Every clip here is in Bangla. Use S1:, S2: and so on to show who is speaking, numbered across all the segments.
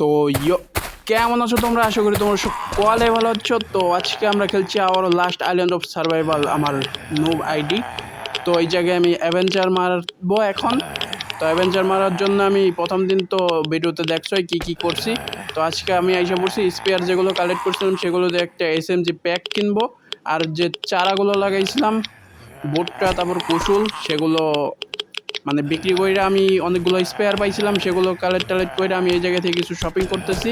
S1: তো ইয়ো, কেমন আছো তোমরা? আশা করি তোমরা সকলে ভালো আছো। তো আজকে আমরা খেলছি আবারও লাস্ট আইল্যান্ড অফ সার্ভাইভাল আমার নোব আইডি তো এই জায়গায় আমি অ্যাভেঞ্চার মারবো এখন। তো অ্যাভেঞ্চার মারার জন্য আমি প্রথম দিন তো ভিডিওতে দেখছোই কী কী করছি। তো আজকে আমি এসে পড়ছি স্পেয়ার যেগুলো কালেক্ট করছিলাম সেগুলো দিয়ে একটা এস এম জি প্যাক কিনবো। আর যে চারাগুলো লাগাইছিলাম ভুট্টা তারপর কুসুল সেগুলো মানে বিক্রি করে আমি অনেকগুলো স্পেয়ার পাইছিলাম, সেগুলো কালেক্ট টালেক্ট করে আমি এই জায়গা থেকে কিছু শপিং করতেছি।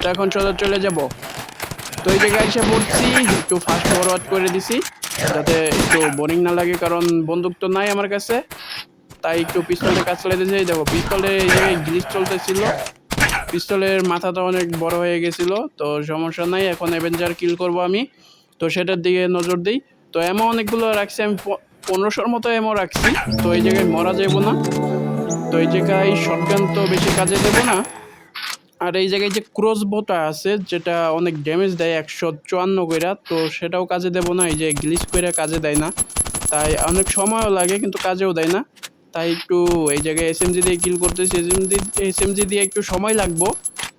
S1: তো এখন চলে চলে যাব। তো এই জায়গায় এসে পড়ছি, একটু ফাস্ট ফরওয়ার্ড করে দিছি, যাতে একটু বোরিং না লাগে, কারণ বন্দুক তো নাই আমার কাছে। তাই একটু পিস্তলে কাজ চলে দিয়েছি এই দেখো, পিস্তলে এই জায়গায় গ্লিচ চলতেছিল। পিস্তলের মাথাটা অনেক বড় হয়ে গেছিল, তো সমস্যা নাই, এখন অ্যাভেঞ্জার কিল করব আমি। তো সেটার দিকে নজর দিই। তো এমন অনেকগুলো রাখছি, আমি পনেরোশোর মতো এমও রাখছি। তো এই জায়গায় মরা যাব না। তো এই জায়গায় শটগান তো বেশি কাজে দেবো না। আর এই জায়গায় যে ক্রস বোটা আছে, যেটা অনেক ড্যামেজ দেয়, একশো চুয়ান্ন কইরা, তো সেটাও কাজে দেবো না। এই যে গ্লিচ কইরা কাজে দেয় না। তাই অনেক সময়ও লাগে, কিন্তু কাজেও দেয় না। তাই একটু এই জায়গায় এসএমজি দিয়ে কিল করতেছি। এসএমজি এসএমজি দিয়ে একটু সময় লাগবো।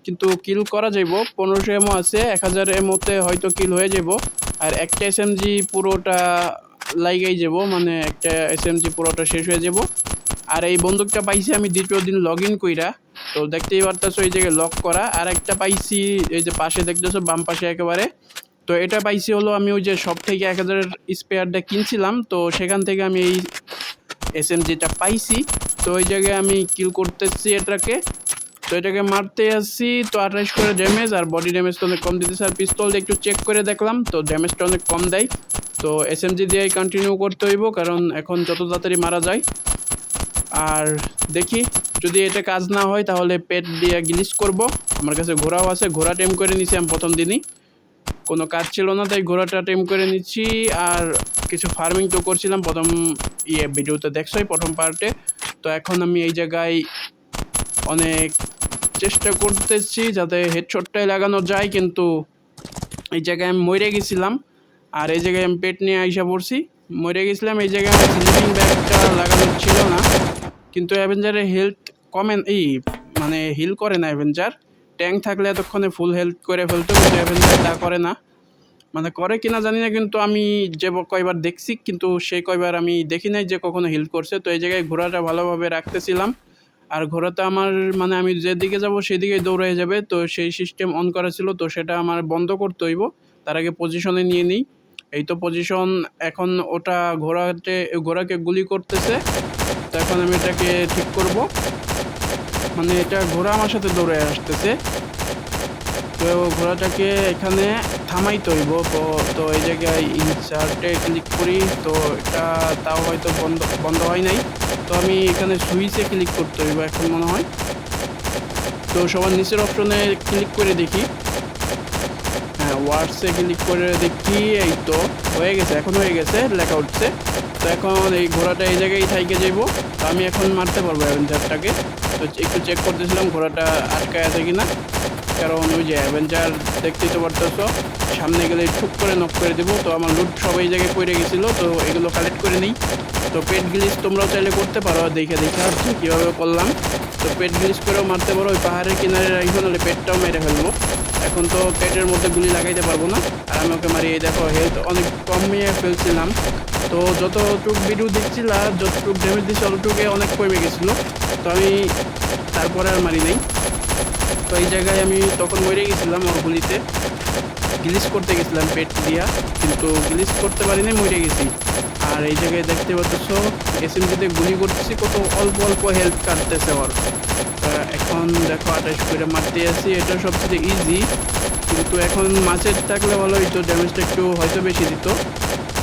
S1: কিন্তু কিল করা যাইব। পনেরোশো এমও আছে, এক হাজার এমওতে হয়তো কিল হয়ে যাব আর একটা এস এসএমজি পুরোটা লাইগাই যাব মানে একটা এসএমজি পুরোটা শেষ হয়ে যাব আর এই বন্দুকটা পাইছি আমি দ্বিতীয় দিন লগ ইন কইরা। তো দেখতেই পারতেছো এই জায়গায় লক করা। আর একটা পাইছি, এই যে পাশে দেখতেছো, বাম পাশে একেবারে। তো এটা পাইছি হলো আমি ওই যে সব থেকে এক হাজারের স্পেয়ারটা কিনছিলাম। তো সেখান থেকে আমি এই এস এম জিটা পাইছি। তো ওই জায়গায় আমি কিল করতেছি এটাকে। তো এটাকে মারতে আসছি তো আঠাশ করে ড্যামেজ আর বডি ড্যামেজ তো অনেক কম দিতেছে। আর পিস্তল দিয়ে একটু চেক করে দেখলাম, তো ড্যামেজটা অনেক কম দেয়। তো এস এম জি দিয়েই কন্টিনিউ করতে হইব, কারণ এখন যত তাড়াতাড়ি মারা যায়। আর দেখি, যদি এটা কাজ না হয়, তাহলে পেট দিয়ে গিলিস করব। আমার কাছে ঘোড়াও আছে, ঘোড়া টেম করে নিছি আমি প্রথম দিনই। কোনো কাজ ছিল না, তাই ঘোড়াটা টেম করে নিচ্ছি। আর কিছু ফার্মিং তো করছিলাম, প্রথম ইয়ে ভিডিওতে দেখছোই, প্রথম পার্টে তো এখন আমি এই জায়গায় অনেক চেষ্টা করতেছি যাতে হেডশটটাই লাগানো যায়, কিন্তু এই জায়গায় আমি মরে গেছিলাম। আর এই জায়গায় আমি পেট নিয়ে আইসা পড়ছি। মরে গেছিলাম, এই জায়গায় লাগানো ছিল না। কিন্তু অ্যাভেঞ্জারের হেলথ কমেন এই মানে হিল করে না অ্যাভেঞ্জার ট্যাঙ্ক থাকলে এতক্ষণে ফুল হেলথ করে ফেলতো, কিন্তু অ্যাভেঞ্জার তা করে না। মানে করে কিনা জানি না, কিন্তু আমি যে কয়বার দেখছি, কিন্তু সেই কয়বার আমি দেখি নাই যে কখনো হিল করছে। তো এই জায়গায় ঘোড়াটা ভালোভাবে রাখতেছিলাম। আর ঘোড়াতে আমার মানে আমি যেদিকে যাব সেদিকেই দৌড়ে যাবে। তো সেই সিস্টেম অন করা ছিল, তো সেটা আমার বন্ধ করতে হইব। তার আগে পজিশনে নিয়ে নিই। এই তো পজিশন এখন ওটা ঘোড়াতে, ঘোড়াকে গুলি করতেছে। তো এখন আমি এটাকে ঠিক করব। মানে এটা ঘোড়া আমার সাথে দৌড়ে আসতেছে। তো ঘোড়াটাকে এখানে থামাইতে হইব। তো তো এই জায়গায় ইনসার্টে ক্লিক করি। তো এটা তাও হয়তো বন্ধ বন্ধ হয় নাই। তো আমি এখানে সুইচে ক্লিক করতে হইব এখন মনে হয়। তো সবার নিচের অপশনে ক্লিক করে দেখি। হ্যাঁ ওয়ার্ডসে ক্লিক করে দেখি, এই তো, হয়ে গেছে, এখন হয়ে গেছে লেখা উঠছে তো এখন এই ঘোড়াটা এই জায়গায় থাইকে যাইব। তো আমি এখন মারতে পারব অ্যাভেঞ্জারটাকে তো একটু চেক করতেছিলাম ঘোড়াটা আটকায় আছে কিনা। কারণ ওই যে অ্যাভেঞ্জার দেখতেই তো পারতেছো। সামনে গেলে ঠুক করে নক করে দেবো। তো আমার লুট সব এই জায়গায় পড়ে গেছিল, তো এগুলো কালেক্ট করে নিই। তো পেট গিলিস তোমরাও চাইলে করতে পারো। দেখে দেখে আসছি কীভাবে করলাম। তো পেট গিলিস করেও মারতে পারো। ওই পাহাড়ের কিনারে রাখব নাহলে পেটটাও মেরে ফেলব। এখন তো পেটের মধ্যে গুলি লাগাইতে পারব না। আর আমি ওকে মারি এই দেখো হেলথ অনেক কমিয়ে ফেলছিলাম। তো যতটুক ভিডিও দেখছিলাম যতটুক ড্যামেজ দিচ্ছি অতটুকে অনেক কমে গেছিল। তো আমি তারপরে আর মারি নাই। তো এই জায়গায় আমি তখন মরে গেছিলাম ওর গুলিতে। গ্লিচ করতে গেছিলাম পেট দিয়া, কিন্তু গ্লিচ করতে পারিনি, মরে গেছি। আর এই জায়গায় দেখতে পাচ্ছ, এসএমজিতে গুলি করতেছি, কত অল্প অল্প হেল্প কাটতেছে ওর। এখন দেখো, আঠাশ করে মারতে আছি, এটা সবচেয়ে ইজি কিন্তু এখন মাছের থাকলে ভালো হইতো ড্যামেজটা একটু হয়তো বেশি দিত।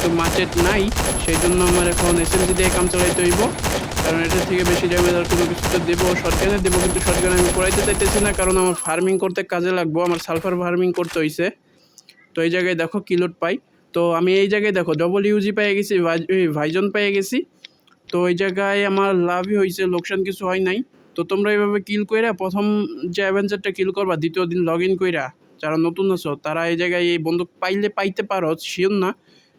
S1: তো মাছের নাই, সেই জন্য আমার এখন এসএমজি দিয়ে কাম চালাইতে হইব। কারণ এটার থেকে বেশি ড্যামেজ আর কোনো কিছু তো দেবো শর্টগানে দেবো, কিন্তু শর্টগান আমি করাইতে চাইতেছি না, কারণ আমার ফার্মিং করতে কাজে লাগবো, আমার সালফার ফার্মিং করতে হইছে। তো এই জায়গায় দেখো কিলোট পাই। তো আমি এই জায়গায় দেখো ডবল ইউজি পেয়ে গেছি ভাইজন পেয়ে গেছি। তো এই জায়গায় আমার লাভই হয়েছে লোকসান কিছু হয় নাই। তো তোমরা এইভাবে কিল কইরা, প্রথম যে অ্যাভেঞ্জারটা কিল করবা, দ্বিতীয় দিন লগ ইন কইরা, যারা নতুন আছো, তারা এই জায়গায় এই বন্দুক পাইলে পাইতে পারো শিওর না।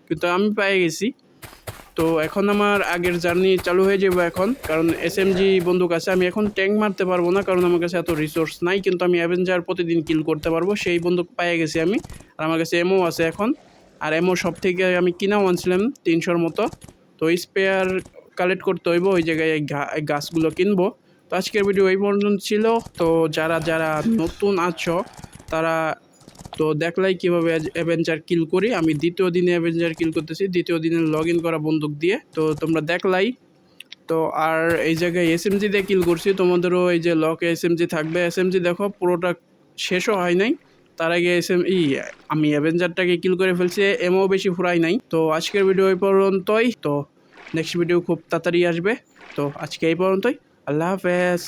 S1: কিন্তু আমি পেয়ে গেছি। তো এখন আমার আগের জার্নি চালু হয়ে যাবে এখন, কারণ এস এম জি বন্দুক আছে, আমি এখন ট্যাঙ্ক মারতে পারব না, কারণ আমার কাছে এত রিসোর্স নাই, কিন্তু আমি অ্যাভেঞ্জার প্রতিদিন কিল করতে পারব, সেই বন্দুক পেয়ে গেছি আমি, আর আমার কাছে এমও আছে এখন, আর এমও সব থেকে আমি কিনাও আনছিলাম তিনশোর মতো, তো স্পেয়ার কালেক্ট করতে হইব, ওই জায়গায় গাছগুলো কিনবো, তো আজকের ভিডিও এই পর্যন্ত ছিল, তো যারা যারা নতুন আছো, তারা তো দেখলাই কীভাবে অ্যাভেঞ্জার কিল করি। আমি দ্বিতীয় দিনে অ্যাভেঞ্জার কিল করতেছি। দ্বিতীয় দিনে লগ ইন করা বন্দুক দিয়ে। তো তোমরা দেখলাই। তো আর এই জায়গায় এস এসএমজি দিয়ে কিল করছি। তোমাদেরও এই যে লক এসএমজি থাকবে। এস এসএমজি দেখো, পুরোটা শেষও হয় নাই। তার আগে এস এম ই, আমি অ্যাভেঞ্জারটাকে কিল করে ফেলছি। এমও বেশি ফুরাই নাই। তো আজকের ভিডিও এই পর্যন্তই। তো নেক্সট ভিডিও খুব তাড়াতাড়ি আসবে। তো আজকে এই পর্যন্তই। আল্লাহ হাফেজ।